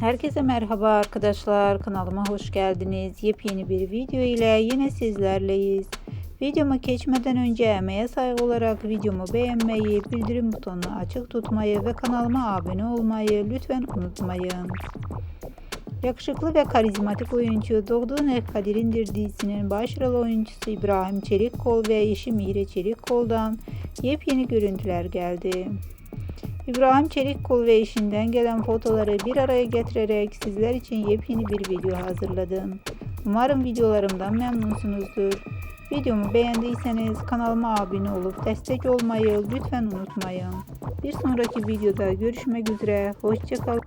Herkese merhaba arkadaşlar. Kanalıma hoş geldiniz. Yepyeni bir video ile yine sizlerleyiz. Videoma geçmeden önce emeğe saygı olarak videomu beğenmeyi, bildirim butonunu açık tutmayı ve kanalıma abone olmayı lütfen unutmayın. Yakışıklı ve karizmatik oyuncu Doğduğun Ev Kadir'indir dizisinin başrol oyuncusu İbrahim Çelikkol ve eşi Mihre Çelikkol'dan yepyeni görüntüler geldi. İbrahim Çelikkol ve eşinden gelen fotoları bir araya getirerek sizler için yepyeni bir video hazırladım. Umarım videolarımdan memnunsunuzdur. Videomu beğendiyseniz kanalıma abone olup destek olmayı lütfen unutmayın. Bir sonraki videoda görüşmek üzere. Hoşçakalın.